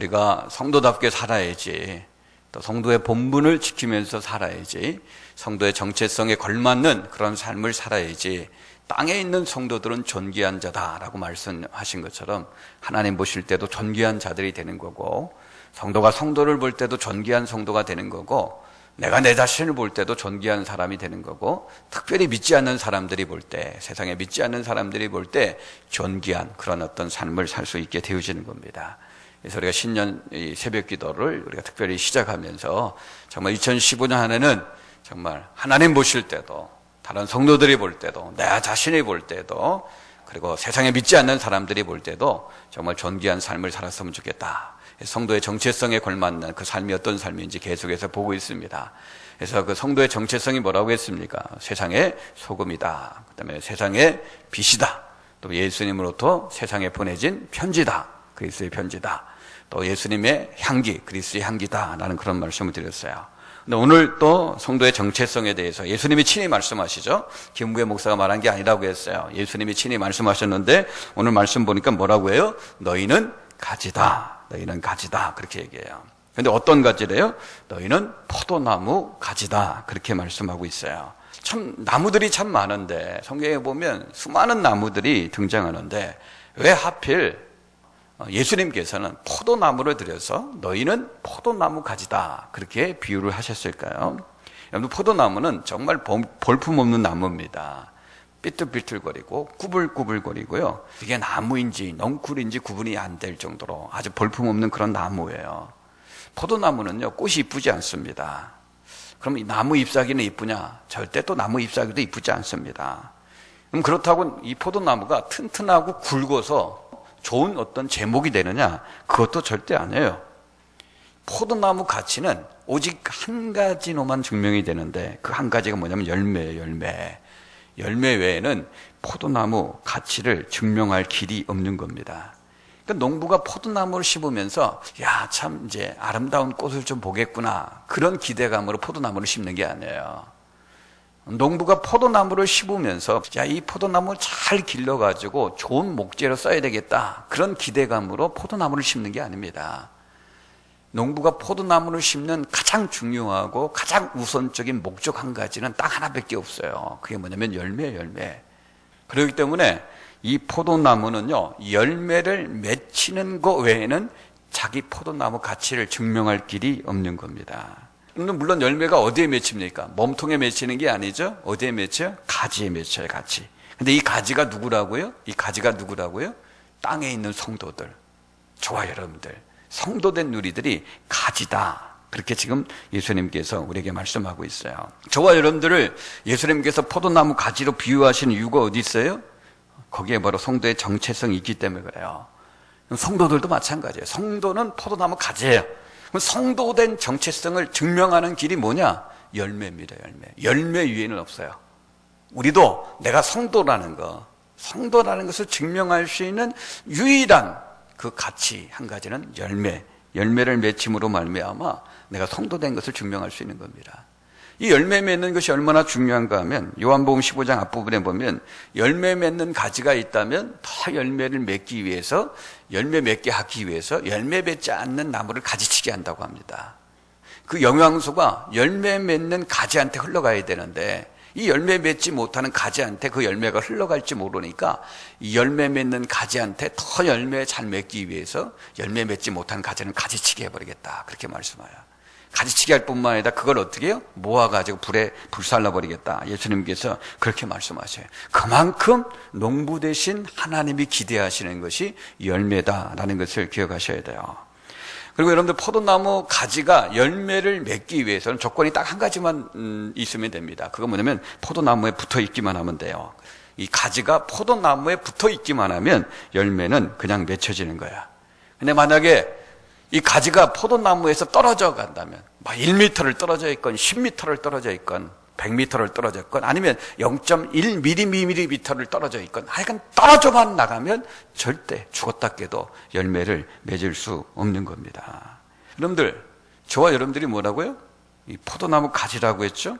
우리가 성도답게 살아야지. 또 성도의 본분을 지키면서 살아야지. 성도의 정체성에 걸맞는 그런 삶을 살아야지. 땅에 있는 성도들은 존귀한 자다라고 말씀하신 것처럼 하나님 보실 때도 존귀한 자들이 되는 거고 성도가 성도를 볼 때도 존귀한 성도가 되는 거고 내가 내 자신을 볼 때도 존귀한 사람이 되는 거고 특별히 믿지 않는 사람들이 볼 때 세상에 믿지 않는 사람들이 볼 때 존귀한 그런 어떤 삶을 살 수 있게 되어지는 겁니다. 그래서 우리가 신년 이 새벽 기도를 우리가 특별히 시작하면서 정말 2015년 한 해는 정말 하나님 보실 때도 다른 성도들이 볼 때도 내 자신이 볼 때도 그리고 세상에 믿지 않는 사람들이 볼 때도 정말 존귀한 삶을 살았으면 좋겠다. 성도의 정체성에 걸맞는 그 삶이 어떤 삶인지 계속해서 보고 있습니다. 그래서 그 성도의 정체성이 뭐라고 했습니까? 세상의 소금이다. 그 다음에 세상의 빛이다. 또 예수님으로부터 세상에 보내진 편지다. 그리스의 편지다. 또 예수님의 향기, 그리스의 향기다. 라는 그런 말씀을 드렸어요. 근데 오늘 또 성도의 정체성에 대해서 예수님이 친히 말씀하시죠. 김구의 목사가 말한 게 아니라고 했어요. 예수님이 친히 말씀하셨는데 오늘 말씀 보니까 뭐라고 해요? 너희는 가지다. 너희는 가지다. 그렇게 얘기해요. 근데 어떤 가지래요? 너희는 포도나무 가지다. 그렇게 말씀하고 있어요. 참, 나무들이 참 많은데, 성경에 보면 수많은 나무들이 등장하는데, 왜 하필 예수님께서는 포도나무를 들여서 너희는 포도나무 가지다. 그렇게 비유를 하셨을까요? 여러분, 포도나무는 정말 볼품없는 나무입니다. 삐뚤삐뚤거리고 꾸불꾸불거리고요. 이게 나무인지 넝쿨인지 구분이 안 될 정도로 아주 볼품없는 그런 나무예요. 포도나무는요, 꽃이 이쁘지 않습니다. 그럼 이 나무 잎사귀는 이쁘냐? 절대 또 나무 잎사귀도 이쁘지 않습니다. 그럼 그렇다고 이 포도나무가 튼튼하고 굵어서 좋은 어떤 제목이 되느냐? 그것도 절대 아니에요. 포도나무 가치는 오직 한 가지로만 증명이 되는데 그 한 가지가 뭐냐면 열매예요, 열매. 열매 외에는 포도나무 가치를 증명할 길이 없는 겁니다. 그러니까 농부가 포도나무를 심으면서 야, 참 이제 아름다운 꽃을 좀 보겠구나. 그런 기대감으로 포도나무를 심는 게 아니에요. 농부가 포도나무를 심으면서 야, 이 포도나무 잘 길러 가지고 좋은 목재로 써야 되겠다. 그런 기대감으로 포도나무를 심는 게 아닙니다. 농부가 포도나무를 심는 가장 중요하고 가장 우선적인 목적 한 가지는 딱 하나밖에 없어요. 그게 뭐냐면 열매, 열매. 그렇기 때문에 이 포도나무는요, 열매를 맺히는 것 외에는 자기 포도나무 가치를 증명할 길이 없는 겁니다. 물론 열매가 어디에 맺힙니까? 몸통에 맺히는 게 아니죠? 어디에 맺혀요? 가지에 맺혀요, 가지. 근데 이 가지가 누구라고요? 이 가지가 누구라고요? 땅에 있는 성도들. 좋아, 여러분들. 성도된 누리들이 가지다. 그렇게 지금 예수님께서 우리에게 말씀하고 있어요. 저와 여러분들을 예수님께서 포도나무 가지로 비유하시는 이유가 어디 있어요? 거기에 바로 성도의 정체성이 있기 때문에 그래요. 성도들도 마찬가지예요. 성도는 포도나무 가지예요. 성도된 정체성을 증명하는 길이 뭐냐? 열매입니다, 열매. 열매 위에는 없어요. 우리도 내가 성도라는 거, 성도라는 것을 증명할 수 있는 유일한 그 가치 한 가지는 열매. 열매를 맺힘으로 말미암아 내가 성도된 것을 증명할 수 있는 겁니다. 이 열매 맺는 것이 얼마나 중요한가 하면 요한복음 15장 앞부분에 보면 열매 맺는 가지가 있다면 더 열매를 맺기 위해서 열매 맺게 하기 위해서 열매 맺지 않는 나무를 가지치게 한다고 합니다. 그 영양소가 열매 맺는 가지한테 흘러가야 되는데 이 열매 맺지 못하는 가지한테 그 열매가 흘러갈지 모르니까 이 열매 맺는 가지한테 더 열매 잘 맺기 위해서 열매 맺지 못하는 가지는 가지치게 해버리겠다. 그렇게 말씀해요. 가지치게 할 뿐만 아니라 그걸 어떻게 해요? 모아가지고 불에 불살라 버리겠다. 예수님께서 그렇게 말씀하셔요. 그만큼 농부 대신 하나님이 기대하시는 것이 열매다라는 것을 기억하셔야 돼요. 그리고 여러분들 포도나무 가지가 열매를 맺기 위해서는 조건이 딱 한 가지만 음, 있으면 됩니다. 그거 뭐냐면 포도나무에 붙어 있기만 하면 돼요. 이 가지가 포도나무에 붙어 있기만 하면 열매는 그냥 맺혀지는 거야. 근데 만약에 이 가지가 포도나무에서 떨어져 간다면, 뭐 1m를 떨어져 있건, 10m를 떨어져 있건, 100m를 떨어져 있건, 아니면 0.1mm를 떨어져 있건, 하여간 떨어져만 나가면 절대 죽었다 깨도 열매를 맺을 수 없는 겁니다. 여러분들, 저와 여러분들이 뭐라고요? 이 포도나무 가지라고 했죠?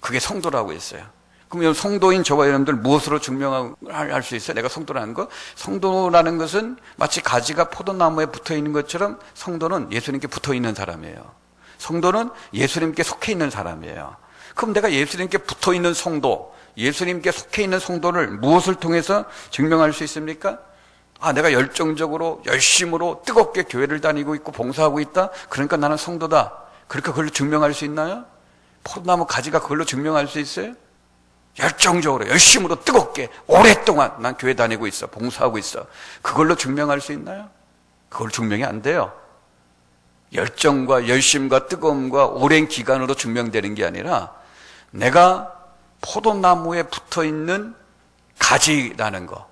그게 성도라고 했어요. 그러면 성도인 저와 여러분들 무엇으로 증명할 수 있어요? 내가 성도라는 거? 성도라는 것은 마치 가지가 포도나무에 붙어 있는 것처럼 성도는 예수님께 붙어 있는 사람이에요. 성도는 예수님께 속해 있는 사람이에요. 그럼 내가 예수님께 붙어 있는 성도, 예수님께 속해 있는 성도를 무엇을 통해서 증명할 수 있습니까? 아, 내가 열정적으로, 열심으로, 뜨겁게 교회를 다니고 있고 봉사하고 있다? 그러니까 나는 성도다. 그렇게 그걸로 증명할 수 있나요? 포도나무 가지가 그걸로 증명할 수 있어요? 열정적으로, 열심으로, 뜨겁게, 오랫동안 난 교회 다니고 있어. 봉사하고 있어. 그걸로 증명할 수 있나요? 그걸 증명이 안 돼요. 열정과 열심과 뜨거움과 오랜 기간으로 증명되는 게 아니라 내가 포도나무에 붙어 있는 가지라는 거,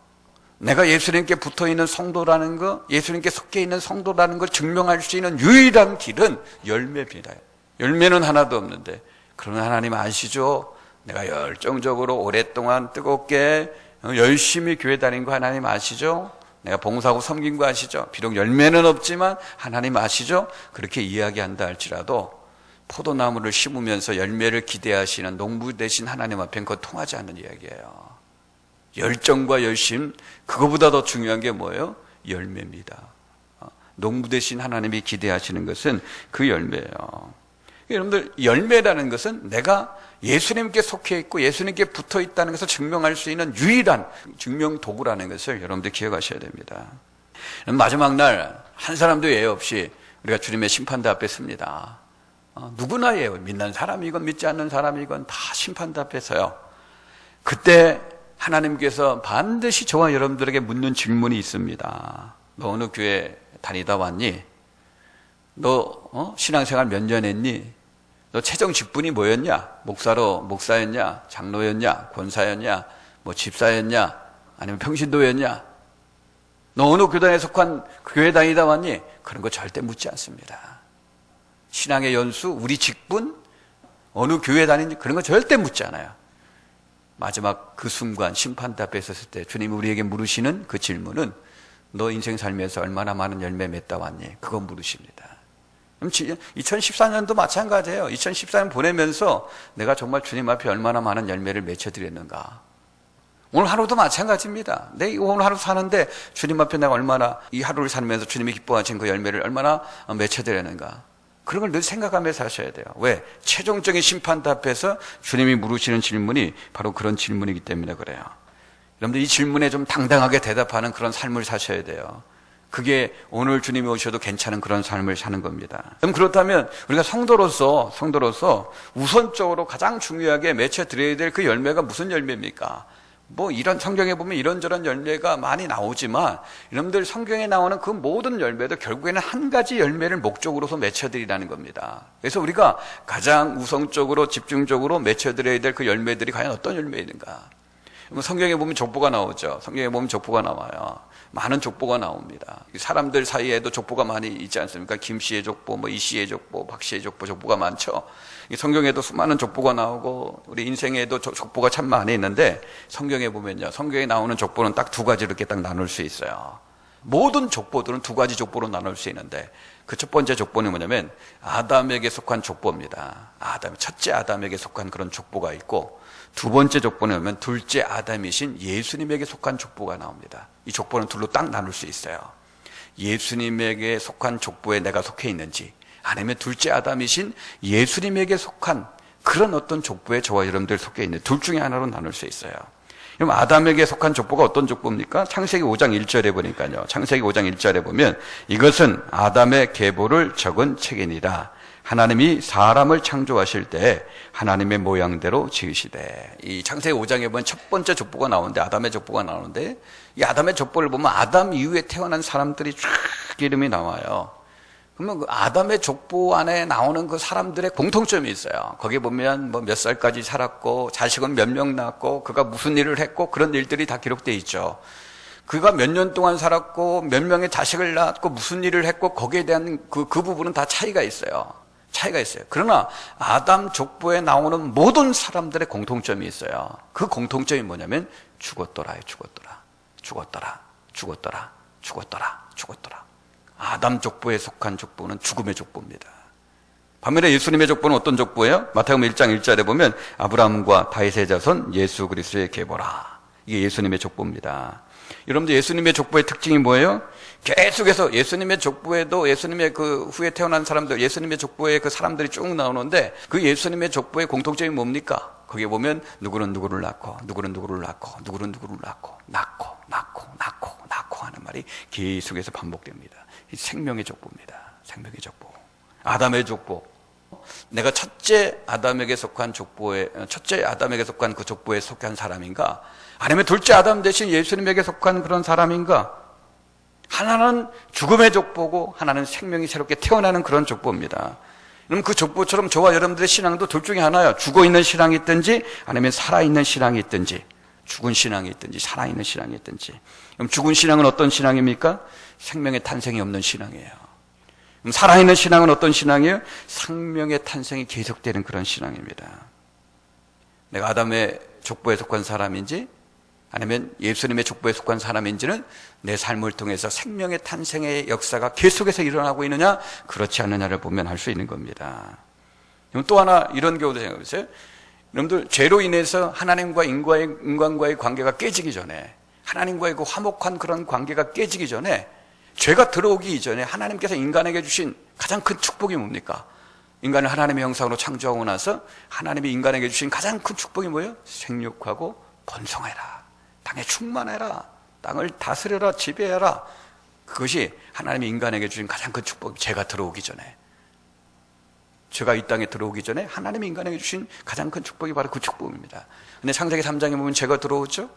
내가 예수님께 붙어 있는 성도라는 거, 예수님께 속해 있는 성도라는 걸 증명할 수 있는 유일한 길은 열매입니다. 열매는 하나도 없는데, 그러나 하나님 아시죠? 내가 열정적으로 오랫동안 뜨겁게 열심히 교회 다닌 거 하나님 아시죠? 내가 봉사하고 섬긴 거 아시죠? 비록 열매는 없지만 하나님 아시죠? 그렇게 이야기한다 할지라도 포도나무를 심으면서 열매를 기대하시는 농부 대신 하나님 앞엔 그거 통하지 않는 이야기예요. 열정과 열심, 그거보다 더 중요한 게 뭐예요? 열매입니다. 어, 농부 대신 하나님이 기대하시는 것은 그 열매예요. 여러분들, 열매라는 것은 내가 예수님께 속해 있고 예수님께 붙어 있다는 것을 증명할 수 있는 유일한 증명 도구라는 것을 여러분들 기억하셔야 됩니다. 마지막 날 한 사람도 예외 없이 우리가 주님의 심판대 앞에 섭니다. 어, 누구나 예요. 믿는 사람이건 믿지 않는 사람이건 다 심판대 앞에 서요. 그때 하나님께서 반드시 저와 여러분들에게 묻는 질문이 있습니다. 너 어느 교회 다니다 왔니? 너 어? 신앙생활 몇 년 했니? 너 최종 직분이 뭐였냐? 목사로 목사였냐? 장로였냐? 권사였냐? 뭐 집사였냐? 아니면 평신도였냐? 너 어느 교단에 속한 교회 다니다 왔니? 그런 거 절대 묻지 않습니다. 신앙의 연수, 우리 직분, 어느 교회 다니는지 그런 거 절대 묻지 않아요. 마지막 그 순간 심판대 앞에 섰을 때 주님이 우리에게 물으시는 그 질문은 너 인생 살면서 얼마나 많은 열매 맺다 왔니? 그거 물으십니다. 2014년도 마찬가지예요. 2014년 보내면서 내가 정말 주님 앞에 얼마나 많은 열매를 맺혀드렸는가. 오늘 하루도 마찬가지입니다. 내 오늘 하루 사는데 주님 앞에 내가 얼마나 이 하루를 살면서 주님이 기뻐하신 그 열매를 얼마나 맺혀드렸는가. 그런 걸 늘 생각하면서 사셔야 돼요. 왜? 최종적인 심판대 앞에서 주님이 물으시는 질문이 바로 그런 질문이기 때문에 그래요. 여러분들 이 질문에 좀 당당하게 대답하는 그런 삶을 사셔야 돼요. 그게 오늘 주님이 오셔도 괜찮은 그런 삶을 사는 겁니다. 그럼 그렇다면 우리가 성도로서 성도로서 우선적으로 가장 중요하게 맺혀 드려야 될 그 열매가 무슨 열매입니까? 뭐 이런 성경에 보면 이런저런 열매가 많이 나오지만 여러분들 성경에 나오는 그 모든 열매도 결국에는 한 가지 열매를 목적으로서 맺혀드리라는 겁니다. 그래서 우리가 가장 우성적으로 집중적으로 맺혀드려야 될 그 열매들이 과연 어떤 열매인가? 성경에 보면 족보가 나오죠. 성경에 보면 족보가 나와요. 많은 족보가 나옵니다. 사람들 사이에도 족보가 많이 있지 않습니까? 김 씨의 족보, 뭐 이 씨의 족보, 박 씨의 족보, 족보가 많죠. 성경에도 수많은 족보가 나오고 우리 인생에도 족보가 참 많이 있는데 성경에 보면요. 성경에 나오는 족보는 딱 두 가지로 이렇게 딱 나눌 수 있어요. 모든 족보들은 두 가지 족보로 나눌 수 있는데 그 첫 번째 족보는 뭐냐면 아담에게 속한 족보입니다. 아담, 첫째 아담에게 속한 그런 족보가 있고 두 번째 족보는 보면 둘째 아담이신 예수님에게 속한 족보가 나옵니다. 이 족보는 둘로 딱 나눌 수 있어요. 예수님에게 속한 족보에 내가 속해 있는지 아니면 둘째 아담이신 예수님에게 속한 그런 어떤 족보에 저와 여러분들 속해 있는 둘 중에 하나로 나눌 수 있어요. 그럼 아담에게 속한 족보가 어떤 족보입니까? 창세기 5장 1절에 보니까요. 창세기 5장 1절에 보면 이것은 아담의 계보를 적은 책이니라. 하나님이 사람을 창조하실 때 하나님의 모양대로 지으시되 이 창세기 5장에 보면 첫 번째 족보가 나오는데 아담의 족보가 나오는데 이 아담의 족보를 보면 아담 이후에 태어난 사람들이 쫙 이름이 나와요. 그러면 그 아담의 족보 안에 나오는 그 사람들의 공통점이 있어요. 거기 보면 뭐 몇 살까지 살았고 자식은 몇 명 낳았고 그가 무슨 일을 했고 그런 일들이 다 기록돼 있죠. 그가 몇 년 동안 살았고 몇 명의 자식을 낳았고 무슨 일을 했고 거기에 대한 그, 그 부분은 다 차이가 있어요. 차이가 있어요. 그러나 아담 족보에 나오는 모든 사람들의 공통점이 있어요. 그 공통점이 뭐냐면 죽었더라요, 죽었더라. 죽었더라, 죽었더라, 죽었더라, 죽었더라. 아담 족보에 속한 족보는 죽음의 족보입니다. 반면에 예수님의 족보는 어떤 족보예요? 마태복음 1장 1절에 보면 아브라함과 다윗의 자손 예수 그리스도의 계보라. 이게 예수님의 족보입니다. 여러분들 예수님의 족보의 특징이 뭐예요? 계속해서 예수님의 족보에도 예수님의 그 후에 태어난 사람들, 예수님의 족보에 그 사람들이 쭉 나오는데 그 예수님의 족보의 공통점이 뭡니까? 거기에 보면 누구는 누구를 낳고, 누구는 누구를 낳고, 누구는 누구를 낳고, 낳고, 낳고, 낳고, 낳고 하는 말이 계속해서 반복됩니다. 이 생명의 족보입니다. 생명의 족보. 아담의 족보. 내가 첫째 아담에게 속한 족보에, 첫째 아담에게 속한 그 족보에 속한 사람인가? 아니면 둘째 아담 대신 예수님에게 속한 그런 사람인가? 하나는 죽음의 족보고 하나는 생명이 새롭게 태어나는 그런 족보입니다. 그럼 그 족보처럼 저와 여러분들의 신앙도 둘 중에 하나야. 죽어 있는 신앙이 있든지 아니면 살아 있는 신앙이 있든지 죽은 신앙이 있든지 살아 있는 신앙이 있든지. 그럼 죽은 신앙은 어떤 신앙입니까? 생명의 탄생이 없는 신앙이에요. 그럼 살아 있는 신앙은 어떤 신앙이에요? 생명의 탄생이 계속되는 그런 신앙입니다. 내가 아담의 족보에 속한 사람인지 아니면 예수님의 족보에 속한 사람인지는 내 삶을 통해서 생명의 탄생의 역사가 계속해서 일어나고 있느냐 그렇지 않느냐를 보면 알수 있는 겁니다. 또 하나 이런 경우도 생각해 보세요. 여러분들 죄로 인해서 하나님과 인과의, 인간과의 관계가 깨지기 전에 하나님과의 그 화목한 그런 관계가 깨지기 전에 죄가 들어오기 이전에 하나님께서 인간에게 주신 가장 큰 축복이 뭡니까? 인간을 하나님의 형상으로 창조하고 나서 하나님이 인간에게 주신 가장 큰 축복이 뭐예요? 생육하고 번성해라. 땅에 충만해라. 땅을 다스려라. 지배해라. 그것이 하나님이 인간에게 주신 가장 큰 축복. 죄가 들어오기 전에. 죄가 이 땅에 들어오기 전에 하나님이 인간에게 주신 가장 큰 축복이 바로 그 축복입니다. 근데 창세기 3장에 보면 죄가 들어오죠?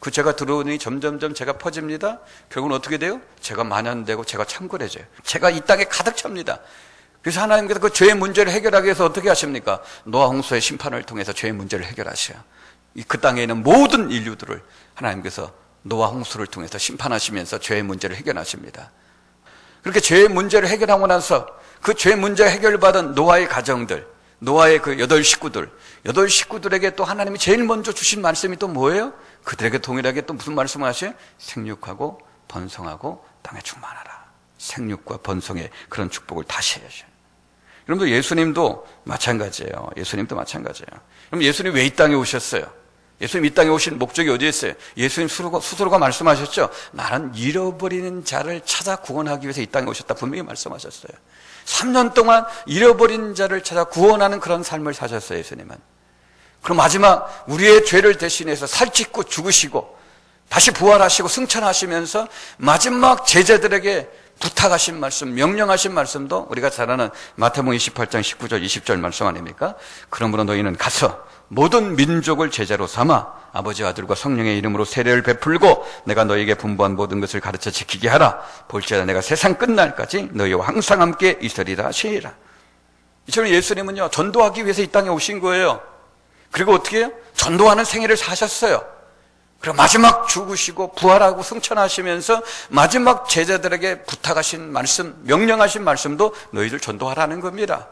그 죄가 들어오니 점점점 죄가 퍼집니다. 결국은 어떻게 돼요? 죄가 만연되고 죄가 창궐해져요. 죄가 이 땅에 가득 찹니다. 그래서 하나님께서 그 죄의 문제를 해결하기 위해서 어떻게 하십니까? 노아 홍수의 심판을 통해서 죄의 문제를 해결하셔요. 그 땅에 있는 모든 인류들을 하나님께서 노아 홍수를 통해서 심판하시면서 죄의 문제를 해결하십니다. 그렇게 죄의 문제를 해결하고 나서 그 죄 문제 해결을 받은 노아의 가정들, 노아의 그 여덟 식구들, 여덟 식구들에게 또 하나님이 제일 먼저 주신 말씀이 또 뭐예요? 그들에게 동일하게 또 무슨 말씀을 하셔요? 생육하고 번성하고 땅에 충만하라. 생육과 번성의 그런 축복을 다시 해야죠. 여러분들 예수님도 마찬가지예요. 예수님도 마찬가지예요. 그럼 예수님 왜 이 땅에 오셨어요? 예수님 이 땅에 오신 목적이 어디에 있어요? 예수님 스스로가, 스스로가 말씀하셨죠? 나는 잃어버리는 자를 찾아 구원하기 위해서 이 땅에 오셨다. 분명히 말씀하셨어요. 3년 동안 잃어버린 자를 찾아 구원하는 그런 삶을 사셨어요, 예수님은. 그럼 마지막 우리의 죄를 대신해서 살찌고 죽으시고 다시 부활하시고 승천하시면서 마지막 제자들에게 부탁하신 말씀, 명령하신 말씀도 우리가 잘 아는 마태복음 28장 19절, 20절 말씀 아닙니까? 그러므로 너희는 가서 모든 민족을 제자로 삼아 아버지와 아들과 성령의 이름으로 세례를 베풀고 내가 너희에게 분부한 모든 것을 가르쳐 지키게 하라. 볼지어다 내가 세상 끝날까지 너희와 항상 함께 있으리라 하시라. 이처럼 예수님은요 전도하기 위해서 이 땅에 오신 거예요. 그리고 어떻게 해요? 전도하는 생애를 사셨어요. 그리고 마지막 죽으시고 부활하고 승천하시면서 마지막 제자들에게 부탁하신 말씀, 명령하신 말씀도 너희들 전도하라는 겁니다.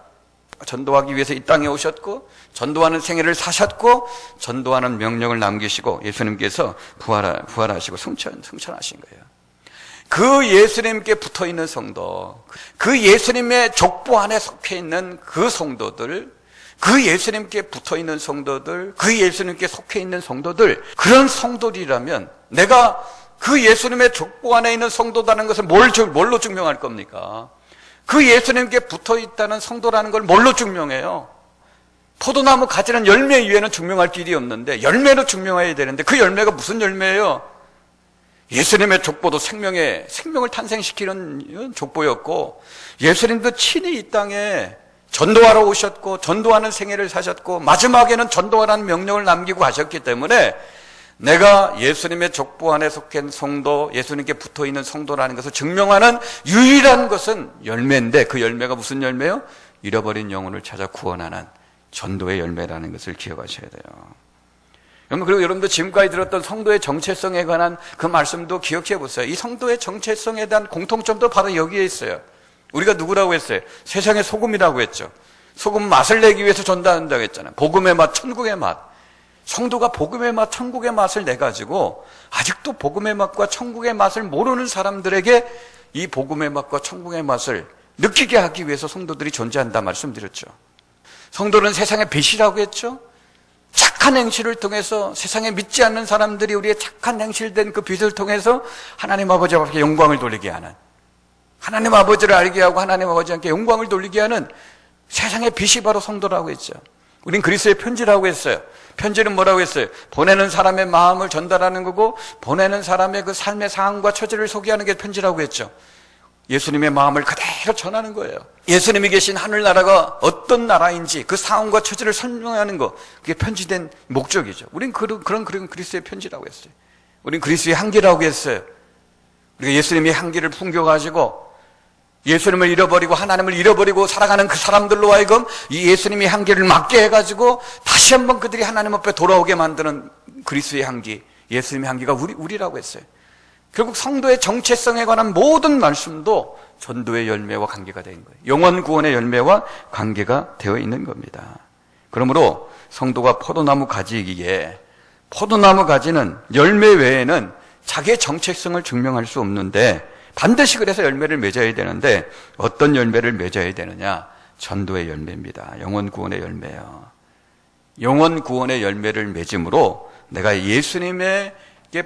전도하기 위해서 이 땅에 오셨고 전도하는 생애를 사셨고 전도하는 명령을 남기시고 예수님께서 부활하, 부활하시고 승천, 승천하신 거예요. 그 예수님께 붙어 있는 성도, 그 예수님의 족보 안에 속해 있는 그 성도들, 그 예수님께 붙어 있는 성도들, 그 예수님께 속해 있는 성도들, 그런 성도들이라면 내가 그 예수님의 족보 안에 있는 성도다는 것을 뭘, 뭘로 증명할 겁니까? 그 예수님께 붙어 있다는 성도라는 걸 뭘로 증명해요? 포도나무 가지는 열매 이외에는 증명할 길이 없는데 열매로 증명해야 되는데 그 열매가 무슨 열매예요? 예수님의 족보도 생명의 생명을 탄생시키는 족보였고 예수님도 친히 이 땅에 전도하러 오셨고 전도하는 생애를 사셨고 마지막에는 전도하라는 명령을 남기고 가셨기 때문에 내가 예수님의 족보 안에 속한 성도, 예수님께 붙어 있는 성도라는 것을 증명하는 유일한 것은 열매인데 그 열매가 무슨 열매요? 잃어버린 영혼을 찾아 구원하는 전도의 열매라는 것을 기억하셔야 돼요. 여러분, 그리고 여러분도 지금까지 들었던 성도의 정체성에 관한 그 말씀도 기억해 보세요. 이 성도의 정체성에 대한 공통점도 바로 여기에 있어요. 우리가 누구라고 했어요? 세상의 소금이라고 했죠. 소금 맛을 내기 위해서 전달한다고 했잖아요. 복음의 맛, 천국의 맛. 성도가 복음의 맛, 천국의 맛을 내 가지고 아직도 복음의 맛과 천국의 맛을 모르는 사람들에게 이 복음의 맛과 천국의 맛을 느끼게 하기 위해서 성도들이 존재한다 말씀드렸죠. 성도는 세상의 빛이라고 했죠. 착한 행실을 통해서 세상에 믿지 않는 사람들이 우리의 착한 행실된 그 빛을 통해서 하나님 아버지 앞에 영광을 돌리게 하는 하나님 아버지를 알게 하고 하나님 아버지께 영광을 돌리게 하는 세상의 빛이 바로 성도라고 했죠. 우린 그리스의 편지라고 했어요. 편지는 뭐라고 했어요? 보내는 사람의 마음을 전달하는 거고 보내는 사람의 그 삶의 상황과 처지를 소개하는 게 편지라고 했죠. 예수님의 마음을 그대로 전하는 거예요. 예수님이 계신 하늘나라가 어떤 나라인지 그 상황과 처지를 설명하는 거 그게 편지된 목적이죠. 우린 그런 그런 그런 그리스의 편지라고 했어요. 우린 그리스의 향기라고 했어요. 우리가 예수님의 향기를 풍겨 가지고 예수님을 잃어버리고 하나님을 잃어버리고 살아가는 그 사람들로 하여금 이 예수님의 향기를 맡게 해가지고 다시 한번 그들이 하나님 앞에 돌아오게 만드는 그리스의 향기, 예수님의 향기가 우리, 우리라고 했어요. 결국 성도의 정체성에 관한 모든 말씀도 전도의 열매와 관계가 된 거예요. 영원 구원의 열매와 관계가 되어 있는 겁니다. 그러므로 성도가 포도나무 가지이기에 포도나무 가지는 열매 외에는 자기의 정체성을 증명할 수 없는데 반드시 그래서 열매를 맺어야 되는데 어떤 열매를 맺어야 되느냐? 전도의 열매입니다. 영원 구원의 열매요. 영원 구원의 열매를 맺음으로 내가 예수님의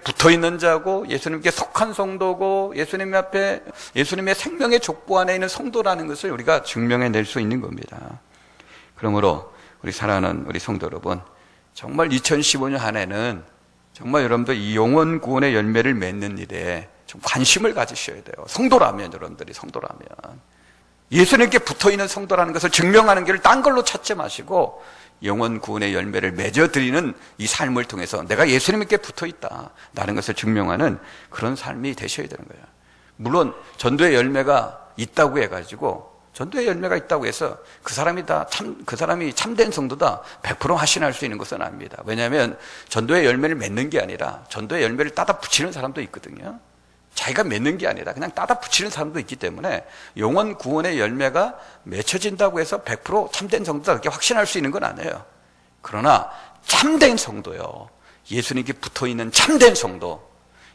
붙어 있는 자고 예수님께 속한 성도고 예수님 앞에 예수님의 생명의 족보 안에 있는 성도라는 것을 우리가 증명해 낼 수 있는 겁니다. 그러므로 우리 사랑하는 우리 성도 여러분, 정말 2015년 한 해는 정말 여러분들 이 영원 구원의 열매를 맺는 일에 좀 관심을 가지셔야 돼요. 성도라면 여러분들이 성도라면 예수님께 붙어 있는 성도라는 것을 증명하는 길을 딴 걸로 찾지 마시고 영원 구원의 열매를 맺어드리는 이 삶을 통해서 내가 예수님께 붙어 있다. 라는 것을 증명하는 그런 삶이 되셔야 되는 거예요. 물론 전도의 열매가 있다고 해가지고 전도의 열매가 있다고 해서 그 사람이 다 참, 그 사람이 참된 성도다 100% 확신할 수 있는 것은 아닙니다. 왜냐하면 전도의 열매를 맺는 게 아니라 전도의 열매를 따다 붙이는 사람도 있거든요. 자기가 맺는 게 아니라 그냥 따다 붙이는 사람도 있기 때문에 영원 구원의 열매가 맺혀진다고 해서 100% 참된 성도다 그렇게 확신할 수 있는 건 아니에요. 그러나 참된 성도요. 예수님께 붙어 있는 참된 성도,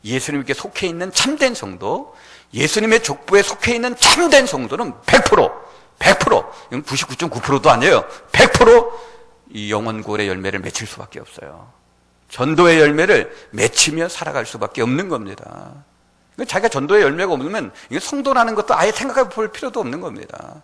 예수님께 속해 있는 참된 성도, 예수님의 족보에 속해 있는 참된 성도는 100%, 100%, 이건 99.9%도 아니에요. 100%이 영원 구원의 열매를 맺힐 수밖에 없어요. 전도의 열매를 맺히며 살아갈 수밖에 없는 겁니다. 자기가 전도의 열매가 없으면 이게 성도라는 것도 아예 생각해 볼 필요도 없는 겁니다.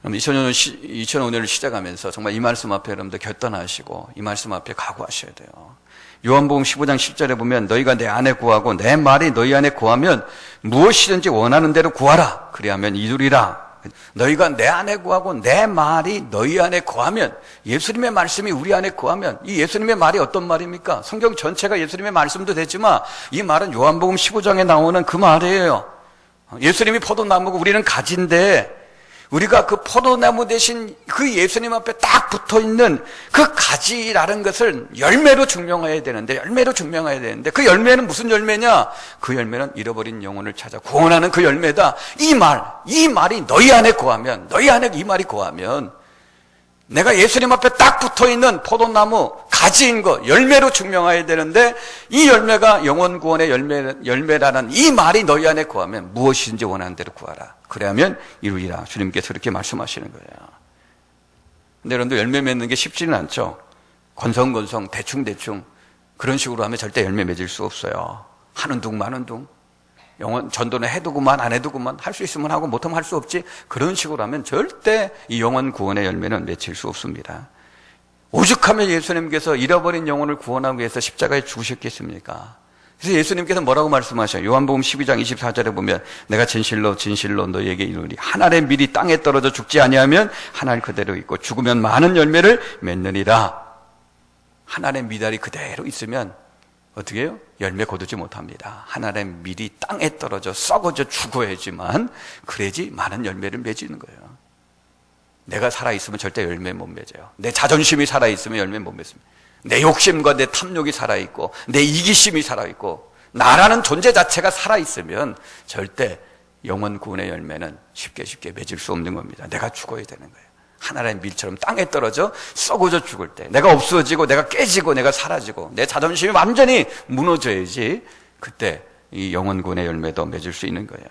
그럼 2005년, 2005년을 시작하면서 정말 이 말씀 앞에 여러분들 결단하시고 이 말씀 앞에 각오하셔야 돼요. 요한복음 15장 10절에 보면 너희가 내 안에 구하고 내 말이 너희 안에 구하면 무엇이든지 원하는 대로 구하라. 그리하면 이루리라. 너희가 내 안에 구하고 내 말이 너희 안에 구하면 예수님의 말씀이 우리 안에 구하면 이 예수님의 말이 어떤 말입니까? 성경 전체가 예수님의 말씀도 되지만 이 말은 요한복음 15장에 나오는 그 말이에요. 예수님이 포도나무고 우리는 가지인데 우리가 그 포도나무 대신 그 예수님 앞에 딱 붙어 있는 그 가지라는 것을 열매로 증명해야 되는데, 열매로 증명해야 되는데, 그 열매는 무슨 열매냐? 그 열매는 잃어버린 영혼을 찾아 구원하는 그 열매다. 이 말, 이 말이 너희 안에 구하면, 너희 안에 이 말이 구하면, 내가 예수님 앞에 딱 붙어 있는 포도나무 가지인 거 열매로 증명해야 되는데 이 열매가 영원 구원의 열매, 열매라는 이 말이 너희 안에 구하면 무엇이든지 원하는 대로 구하라. 그래야면 이루리라. 주님께서 그렇게 말씀하시는 거예요. 근데 여러분들 열매 맺는 게 쉽지는 않죠. 건성건성 대충 대충 그런 식으로 하면 절대 열매 맺을 수 없어요. 하는 둥 마는 둥. 영원 전도는 해도 그만 안 해도 그만 할 수 있으면 하고 못하면 할 수 없지 그런 식으로 하면 절대 이 영원 구원의 열매는 맺힐 수 없습니다. 오죽하면 예수님께서 잃어버린 영혼을 구원하기 위해서 십자가에 죽으셨겠습니까? 그래서 예수님께서 뭐라고 말씀하셔요? 요한복음 12장 24절에 보면 내가 진실로 진실로 너희에게 이르리 한 알의 밀이 땅에 떨어져 죽지 아니하면 한 알 그대로 있고 죽으면 많은 열매를 맺느니라. 한 알의 미달이 그대로 있으면 어떻게 해요? 열매 거두지 못합니다. 하나의 밀이 땅에 떨어져 썩어져 죽어야지만 그래야지 많은 열매를 맺는 거예요. 내가 살아있으면 절대 열매 못 맺어요. 내 자존심이 살아있으면 열매 못 맺습니다. 내 욕심과 내 탐욕이 살아있고 내 이기심이 살아있고 나라는 존재 자체가 살아있으면 절대 영원 구원의 열매는 쉽게 쉽게 맺을 수 없는 겁니다. 내가 죽어야 되는 거예요. 하나의 밀처럼 땅에 떨어져 썩어져 죽을 때 내가 없어지고 내가 깨지고 내가 사라지고 내 자존심이 완전히 무너져야지 그때 이 영원군의 열매도 맺을 수 있는 거예요.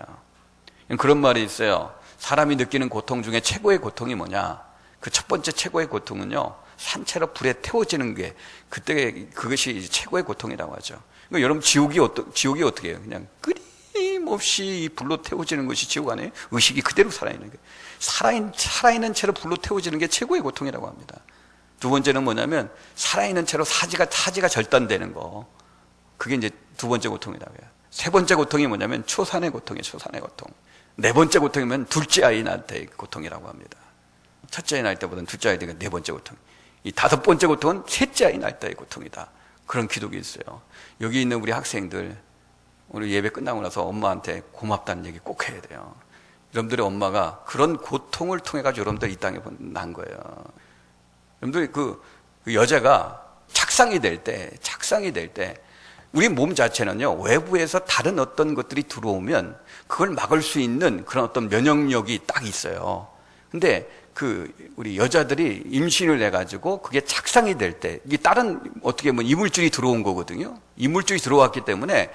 그런 말이 있어요. 사람이 느끼는 고통 중에 최고의 고통이 뭐냐? 그 첫 번째 최고의 고통은요, 산채로 불에 태워지는 게 그때 그것이 최고의 고통이라고 하죠. 그러니까 여러분 지옥이 어떠, 지옥이 어떻게 해요? 그냥 끊임없이 이 불로 태워지는 것이 지옥 아니에요? 의식이 그대로 살아있는 게 살아있는 살아있는 채로 불로 태워지는 게 최고의 고통이라고 합니다. 두 번째는 뭐냐면 살아있는 채로 사지가 사지가 절단되는 거. 그게 이제 두 번째 고통이라고 해요. 세 번째 고통이 뭐냐면 초산의 고통이에요. 초산의 고통. 네 번째 고통이면 둘째 아이 낳을 때의 고통이라고 합니다. 첫째 아이 낳을 때보다는 둘째 아이 때가 네 번째 고통. 이 다섯 번째 고통은 셋째 아이 낳을 때의 고통이다. 그런 기록이 있어요. 여기 있는 우리 학생들 오늘 예배 끝나고 나서 엄마한테 고맙다는 얘기 꼭 해야 돼요. 여러분들의 엄마가 그런 고통을 통해 가지고 여러분들 이 땅에 난 거예요. 여러분들 그, 그 여자가 착상이 될 때, 착상이 될 때, 우리 몸 자체는요, 외부에서 다른 어떤 것들이 들어오면 그걸 막을 수 있는 그런 어떤 면역력이 딱 있어요. 근데 그 우리 여자들이 임신을 해가지고 그게 착상이 될 때, 이게 다른 어떻게 보면 이물질이 들어온 거거든요. 이물질이 들어왔기 때문에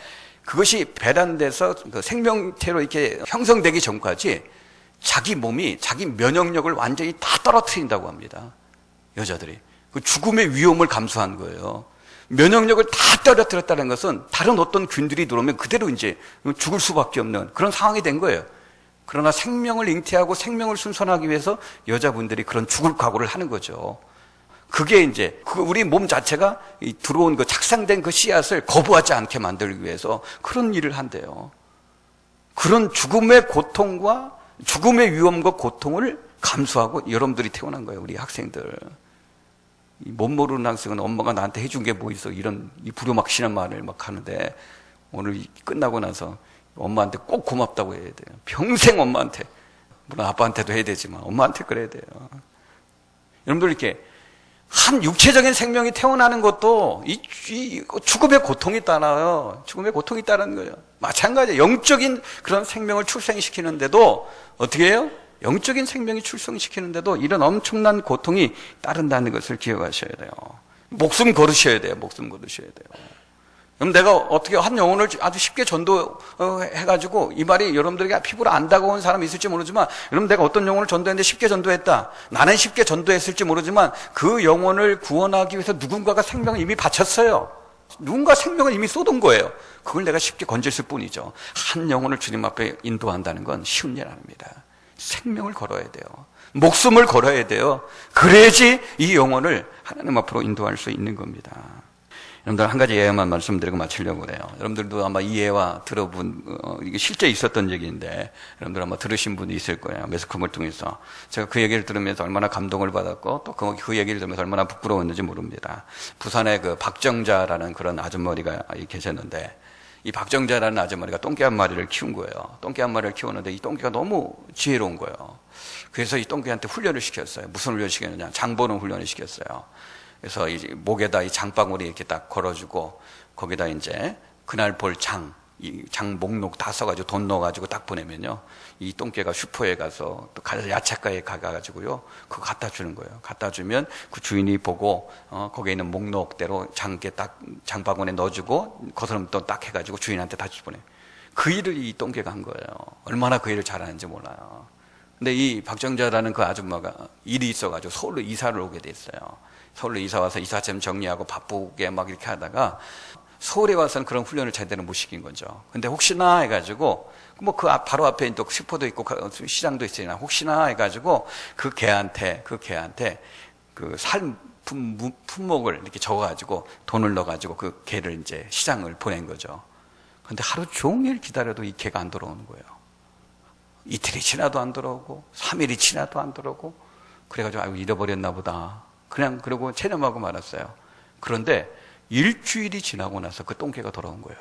그것이 배란돼서 그 생명체로 이렇게 형성되기 전까지 자기 몸이 자기 면역력을 완전히 다 떨어뜨린다고 합니다. 여자들이. 그 죽음의 위험을 감수한 거예요. 면역력을 다 떨어뜨렸다는 것은 다른 어떤 균들이 들어오면 그대로 이제 죽을 수밖에 없는 그런 상황이 된 거예요. 그러나 생명을 잉태하고 생명을 순선하기 위해서 여자분들이 그런 죽을 각오를 하는 거죠. 그게 이제 그 우리 몸 자체가 들어온 그 착상된 그 씨앗을 거부하지 않게 만들기 위해서 그런 일을 한대요. 그런 죽음의 고통과 죽음의 위험과 고통을 감수하고 여러분들이 태어난 거예요. 우리 학생들. 못 모르는 학생은 엄마가 나한테 해준 게 뭐 있어. 이런 이 부려막시는 말을 막 하는데 오늘 끝나고 나서 엄마한테 꼭 고맙다고 해야 돼요. 평생 엄마한테. 물론 아빠한테도 해야 되지만 엄마한테 그래야 돼요. 여러분들 이렇게 한 육체적인 생명이 태어나는 것도 이, 이 죽음의 고통이 따라요. 죽음의 고통이 따르는 거예요. 마찬가지예요. 영적인 그런 생명을 출생시키는데도 어떻게 해요? 영적인 생명이 출생시키는데도 이런 엄청난 고통이 따른다는 것을 기억하셔야 돼요. 목숨 걸으셔야 돼요. 목숨 걸으셔야 돼요. 그럼 내가 어떻게 한 영혼을 아주 쉽게 전도해가지고 이 말이 여러분들에게 피부로 안 다가온 사람이 있을지 모르지만 여러분 내가 어떤 영혼을 전도했는데 쉽게 전도했다. 나는 쉽게 전도했을지 모르지만 그 영혼을 구원하기 위해서 누군가가 생명을 이미 바쳤어요. 누군가 생명을 이미 쏟은 거예요. 그걸 내가 쉽게 건졌을 뿐이죠. 한 영혼을 주님 앞에 인도한다는 건 쉬운 일 아닙니다. 생명을 걸어야 돼요. 목숨을 걸어야 돼요. 그래야지 이 영혼을 하나님 앞으로 인도할 수 있는 겁니다. 여러분들 한 가지 예만 말씀드리고 마치려고 그래요. 여러분들도 아마 이 예와 들어본, 어, 이게 실제 있었던 얘기인데, 여러분들 아마 들으신 분이 있을 거예요. 매스컴을 통해서. 제가 그 얘기를 들으면서 얼마나 감동을 받았고, 또 그, 그 얘기를 들으면서 얼마나 부끄러웠는지 모릅니다. 부산에 그 박정자라는 그런 아줌머니가 계셨는데, 이 박정자라는 아줌마리가 똥개 한 마리를 키운 거예요. 똥개 한 마리를 키웠는데 이 똥개가 너무 지혜로운 거예요. 그래서 이 똥개한테 훈련을 시켰어요. 무슨 훈련을 시켰느냐? 장보는 훈련을 시켰어요. 그래서 이 목에다 이 장바구니 이렇게 딱 걸어주고 거기다 이제 그날 볼 장, 이 장 목록 다 써가지고 돈 넣어가지고 딱 보내면요. 이 똥개가 슈퍼에 가서 또 야채가에 가가지고요. 그거 갖다 주는 거예요. 갖다 주면 그 주인이 보고, 어, 거기에 있는 목록대로 장께 딱 장바구니에 넣어주고 거스름 또딱 해가지고 주인한테 다시 보내. 그 일을 이 똥개가 한 거예요. 얼마나 그 일을 잘하는지 몰라요. 근데 이 박정자라는 그 아줌마가 일이 있어가지고 서울로 이사를 오게 됐어요. 서울로 이사 와서 이사점 정리하고 바쁘게 막 이렇게 하다가 서울에 와서는 그런 훈련을 제대로 못 시킨 거죠. 근데 혹시나 해가지고 뭐 그 바로 앞에 또 슈퍼도 있고 시장도 있으나 혹시나 해가지고 그 개한테 그 개한테 그살 품목을 이렇게 적어가지고 돈을 넣어가지고 그 개를 이제 시장을 보낸 거죠. 근데 하루 종일 기다려도 이 개가 안 들어오는 거예요. 이틀이 지나도 안 들어오고 3일이 지나도 안 들어오고 그래가지고 아이고 잃어버렸나 보다. 그냥 그러고 체념하고 말았어요. 그런데 일주일이 지나고 나서 그 똥개가 돌아온 거예요.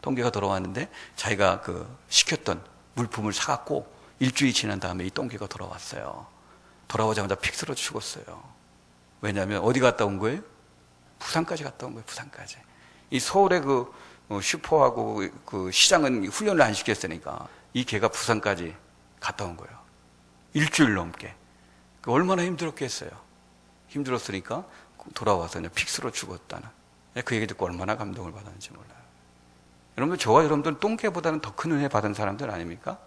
똥개가 돌아왔는데 자기가 그 시켰던 물품을 사갖고 일주일이 지난 다음에 이 똥개가 돌아왔어요. 돌아오자마자 픽 쓰러 죽었어요. 왜냐하면 어디 갔다 온 거예요? 부산까지 갔다 온 거예요. 부산까지. 이 서울의 그 어, 슈퍼하고 그 시장은 훈련을 안 시켰으니까 이 개가 부산까지 갔다 온 거예요. 일주일 넘게. 그 얼마나 힘들었겠어요. 힘들었으니까 돌아와서 그냥 픽스로 죽었다는 그 얘기 듣고 얼마나 감동을 받았는지 몰라요. 여러분들 저와 여러분들 똥개보다는 더 큰 은혜 받은 사람들 아닙니까?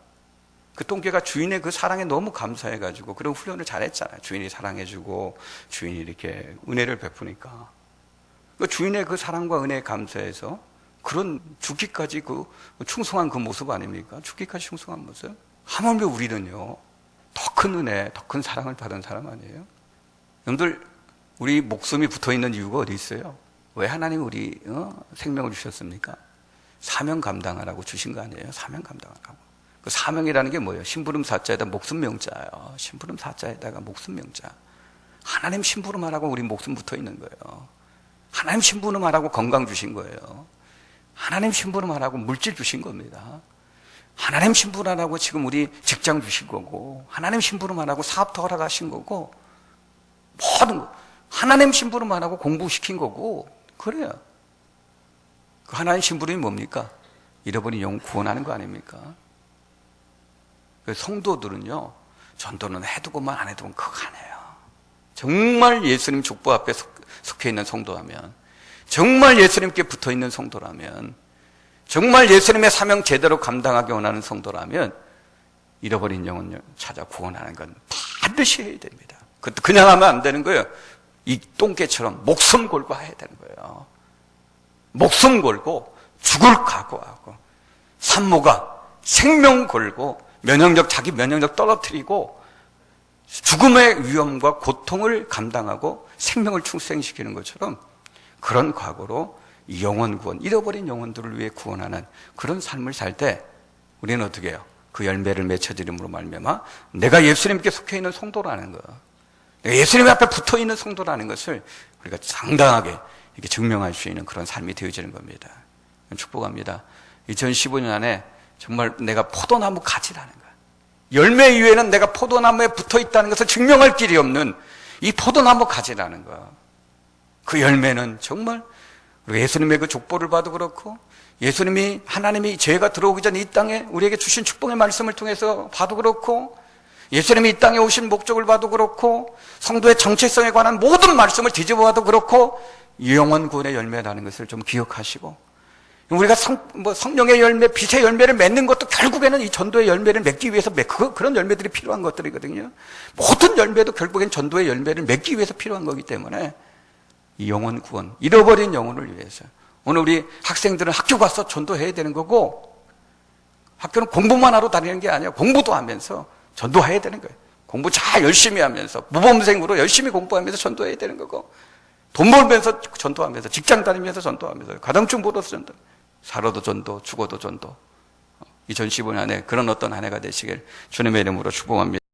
그 똥개가 주인의 그 사랑에 너무 감사해가지고 그런 훈련을 잘했잖아요. 주인이 사랑해주고 주인이 이렇게 은혜를 베푸니까. 그 주인의 그 사랑과 은혜에 감사해서 그런 죽기까지 그 충성한 그 모습 아닙니까? 죽기까지 충성한 모습. 하물며 우리는요, 더 큰 은혜, 더 큰 사랑을 받은 사람 아니에요? 여러분들, 우리 목숨이 붙어 있는 이유가 어디 있어요? 왜 하나님이 우리 어? 생명을 주셨습니까? 사명 감당하라고 주신 거 아니에요? 사명 감당하라고. 그 사명이라는 게 뭐예요? 심부름 사자에다 목숨 명자예요. 심부름 사자에다가 목숨 명자. 하나님 심부름하라고 우리 목숨 붙어 있는 거예요. 하나님 심부름하라고 건강 주신 거예요. 하나님 심부름하라고 물질 주신 겁니다. 하나님 심부름하라고 지금 우리 직장 주신 거고, 하나님 심부름하라고 사업도 허락하신 거고, 모든 거. 하나님 심부름하라고 공부시킨 거고, 그래요. 그 하나님 심부름이 뭡니까? 잃어버린 영 구원하는 거 아닙니까? 그 성도들은요, 전도는 해두고만 안 해두면 그거 안 해요. 정말 예수님 족보 앞에 속, 속해 있는 성도라면, 정말 예수님께 붙어 있는 성도라면, 정말 예수님의 사명 제대로 감당하기 원하는 성도라면, 잃어버린 영혼 찾아 구원하는 건 반드시 해야 됩니다. 그- 그냥 하면 안 되는 거예요. 이 똥개처럼 목숨 걸고 해야 되는 거예요. 목숨 걸고 죽을 각오하고 산모가 생명 걸고 면역력 자기 면역력 떨어뜨리고 죽음의 위험과 고통을 감당하고 생명을 충생시키는 것처럼 그런 각오로 영혼 구원 잃어버린 영혼들을 위해 구원하는 그런 삶을 살 때 우리는 어떻게 해요? 그 열매를 맺혀드림으로 말미암아 내가 예수님께 속해 있는 성도라는 거 내가 예수님 앞에 붙어 있는 성도라는 것을 우리가 상당하게 이렇게 증명할 수 있는 그런 삶이 되어지는 겁니다. 축복합니다. 2015년 안에 정말 내가 포도나무 가지라는 거야. 열매 이외에는 내가 포도나무에 붙어 있다는 것을 증명할 길이 없는 이 포도나무 가지라는 거야. 그 열매는 정말 예수님의 그 족보를 봐도 그렇고 예수님이 하나님이 죄가 들어오기 전이 땅에 우리에게 주신 축복의 말씀을 통해서 봐도 그렇고 예수님이 이 땅에 오신 목적을 봐도 그렇고 성도의 정체성에 관한 모든 말씀을 뒤집어 봐도 그렇고 영원 구원의 열매라는 것을 좀 기억하시고 우리가 성, 뭐 성령의 열매, 빛의 열매를 맺는 것도 결국에는 이 전도의 열매를 맺기 위해서 맺, 그, 그런 열매들이 필요한 것들이거든요. 모든 열매도 결국엔 전도의 열매를 맺기 위해서 필요한 거기 때문에 이 영혼 구원, 잃어버린 영혼을 위해서 오늘 우리 학생들은 학교 가서 전도해야 되는 거고 학교는 공부만 하러 다니는 게 아니라 공부도 하면서 전도해야 되는 거예요. 공부 잘 열심히 하면서 모범생으로 열심히 공부하면서 전도해야 되는 거고 돈 벌면서 전도하면서 직장 다니면서 전도하면서 가정충 보러서 전도 살아도 전도 죽어도 전도 2015년에 그런 어떤 한 해가 되시길 주님의 이름으로 축복합니다.